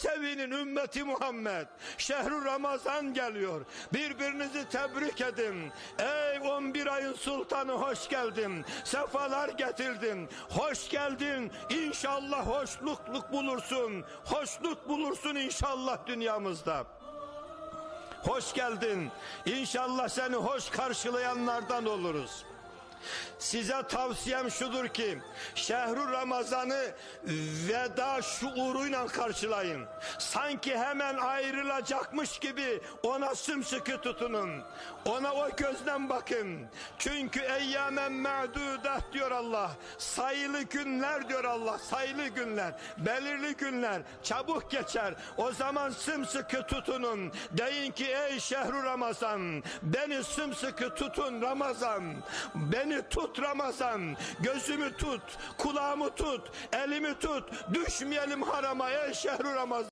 Sevinin ümmeti Muhammed. Şehru Ramazan geliyor. Birbirinizi tebrik edin. Ey 11 ayın sultanı hoş geldin. Sefalar getirdin. Hoş geldin. İnşallah hoşlukluk bulursun. Hoşluk bulursun inşallah dünyamızda. Hoş geldin. İnşallah seni hoş karşılayanlardan oluruz. Size tavsiyem şudur ki şehru Ramazan'ı veda şuuruyla karşılayın. Sanki hemen ayrılacakmış gibi ona sımsıkı tutunun. Ona o gözden bakın. Çünkü eyyamen ma'dudat diyor Allah. Sayılı günler diyor Allah. Sayılı günler. Belirli günler. Çabuk geçer. O zaman sımsıkı tutunun. Deyin ki ey şehru Ramazan beni sımsıkı tutun Ramazan. Beni tut Ramazan. Gözümü tut. Kulağımı tut. Elimi tut. Düşmeyelim harama ey şehru Ramazan.